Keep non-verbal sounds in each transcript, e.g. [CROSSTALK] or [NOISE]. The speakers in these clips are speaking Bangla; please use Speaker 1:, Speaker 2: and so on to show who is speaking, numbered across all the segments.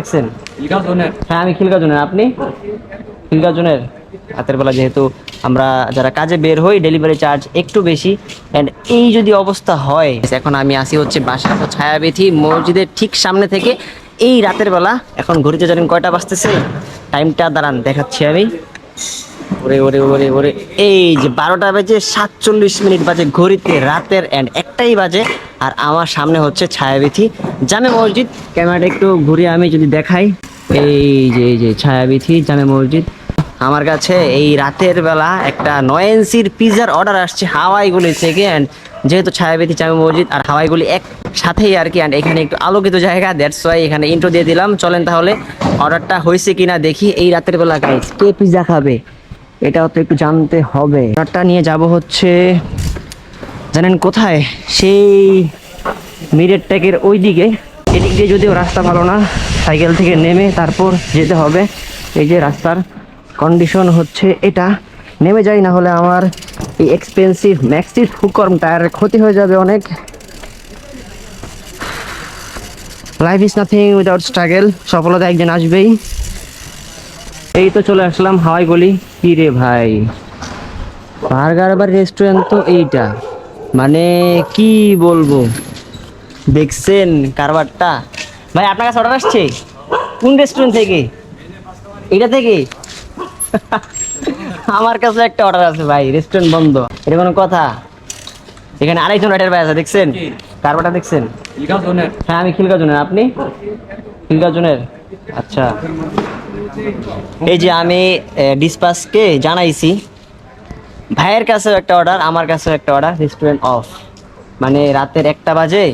Speaker 1: দেখছেন? হ্যাঁ আমি খিলগা জোনের। আপনি? খিলগা জোনের। রাতের বেলা যেহেতু আমরা যারা কাজে বের হই ডেলিভারি চার্জ একটু বেশি। অ্যান্ড এই যদি অবস্থা হয় এখন আমি আসি হচ্ছে বাসা ছায়াবেথি মসজিদের ঠিক সামনে থেকে। এই রাতের বেলা এখন ঘড়িতে জানেন কয়টা বাজতেছে? টাইমটা দাঁড়ান দেখাচ্ছি আমি। ওরে ওরে ওরে ওরে। এই যে বারোটা বাজে সাতচল্লিশ মিনিট বাজে ঘড়িতে রাতের অ্যান্ড একটাই বাজে আর আমার সামনে হচ্ছে ছায়াবিথি জামে মসজিদ, ক্যামেরাটা একটু ঘুরে আমি যদি দেখাই। এই যে এই যে ছায়াবিথি জামে মসজিদ। আমার কাছে এই রাতের বেলা একটা নয় পিজার অর্ডার আসছে হাওয়াইগুলি থেকে। অ্যান্ড যেহেতু ছায়াবিথি জামে মসজিদ আর হাওয়াইগুলি একসাথেই আর কি অ্যান্ড এখানে একটু আলোকিত জায়গা দ্যাটস ওয়াই এখানে ইন্ট্রো দিয়ে দিলাম। চলেন তাহলে, অর্ডারটা হয়েছে কিনা দেখি। এই রাতের বেলা গাইজ কে পিজা খাবে? এটাও তো একটু জানতে হবে। অর্ডারটা নিয়ে যাব হচ্ছে জানেন কোথায়? সেই মিরের ট্যাগের ওই দিকে এদিক দিয়ে যদিও রাস্তা ভালো না, সাইকেল থেকে নেমে তারপর যেতে হবে। এই যে রাস্তার কন্ডিশন হচ্ছে এটা। নেমে যাই না হলে আমার এই এক্সপেন্সিভ ম্যাক্সিস হুকর্ম টায়ারের ক্ষতি হয়ে যাবে অনেক। Life is nothing without struggle সফলতা একদিন আসবেই। এই তো চলে আসলাম হাওয়াই গলি। কি রে ভাই? বার্গার বার রেস্টুরেন্ট তো এইটা। মানে কি বলব? দেখছেন কারবারটা? ভাই আপনার কাছে অর্ডার আসছে? কোন রেস্টুরেন্ট থেকে? এটা থেকে? [LAUGHS] আমার কাছে একটা অর্ডার আছে ভাই রেস্টুরেন্ট বন্ধ। এটা কোনো কথা? এখানে আরেকজন রাইডার ভাই আছে দেখছেন? কারবারটা দেখছেন? হ্যাঁ আমি খিলগা জোনের আপনি? খিলগা জোনের আচ্ছা। এই যে আমি ডিসপাসকে জানাইছি ভাইয়ের কাছেও একটা অর্ডার আমার কাছেও একটা অর্ডার রেস্টুরেন্ট অফ মানে রাতের একটা বাজে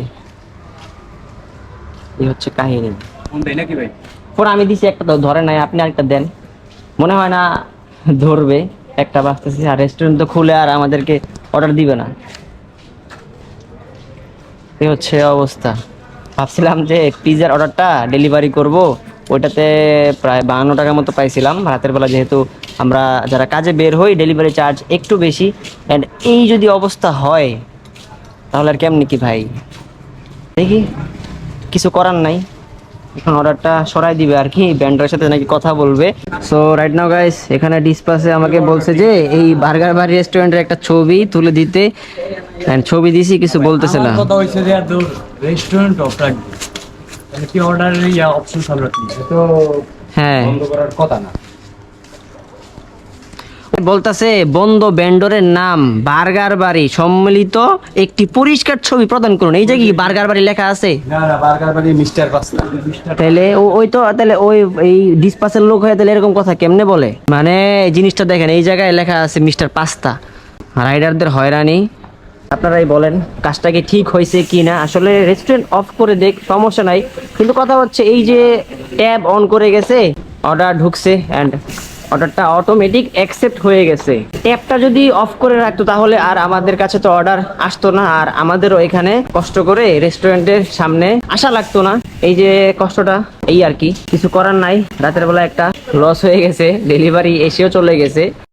Speaker 1: এই হচ্ছে কাহিনী।
Speaker 2: ফোন
Speaker 1: আমি দিছি একটা তো ধরে নাই আপনি আরেকটা দেন। মনে হয় না ধরবে একটা বাজতেছে আর রেস্টুরেন্ট তো খুলে আর আমাদেরকে অর্ডার দিবে না। এই হচ্ছে অবস্থা। ভাবছিলাম যে পিজার অর্ডারটা ডেলিভারি করব। ওইটাতে প্রায় বাহান্ন টাকার মতো পাইছিলাম। রাতের বেলা যেহেতু আমরা যারা কাজে বের হই ডেলিভারি চার্জ একটু বেশি। অ্যান্ড এই যদি অবস্থা হয়, তাহলে আর কেমনি কি ভাই? দেখি, কিছু করার নাই। এখন অর্ডারটা সরাই দিবে আর কি ব্যান্ডের সাথে নাকি কথা বলবে। সো রাইট নাও গাইস এখানে ডিসপাসে আমাকে বলছে যে, এই বার্গার বাড়ি রেস্টুরেন্টের একটা ছবি তুলে দিতে। ছবি দিছি, কিছু বলতেছে না।
Speaker 2: রেস্টুরেন্ট মানে কি অর্ডার ইয়া অপশন তো
Speaker 1: হ্যাঁ।
Speaker 2: বন্ধ করার কথা না।
Speaker 1: বলতাছে বন্ধ ব্যান্ডরের নাম বার্গার বাড়ি সম্মিলিত একটি পরিষ্কার ছবি প্রদান করুন। এই যে কি বার্গার বাড়ি লেখা আছে?
Speaker 2: না না বার্গার বাড়ি মিস্টার পাস্তা।
Speaker 1: তাহলে ওই তো তাহলে ওই এই ডিসপাসের লোক হয়ে তাহলে এরকম কথা কেমনে বলে? মানে জিনিসটা দেখেন এই জায়গায় লেখা আছে মিস্টার পাস্তা। রাইডারদের হয়রানি। আপনারাই বলেন, কাজটা কি ঠিক হয়েছে কি না আসলে রেস্টুরেন্ট অফ করে দেখ, সমস্যা নাই। কিন্তু কথা হচ্ছে, এই যে ট্যাব অন করে গেছে অর্ডার ঢুকছে অ্যান্ড অর্ডারটা অটোমেটিক অ্যাকসেপ্ট হয়ে গেছে। ট্যাবটা যদি অফ করে রাখতো তাহলে আর আমাদের কাছে তো অর্ডার আসতো না, আর আমাদেরও এখানে কষ্ট করে রেস্টুরেন্টের সামনে আসা লাগতো না। এই যে কষ্টটা, এই আর কি। কিছু করার নাই, রাতের বেলা একটা লস হয়ে গেছে ডেলিভারি এসেও চলে গেছে।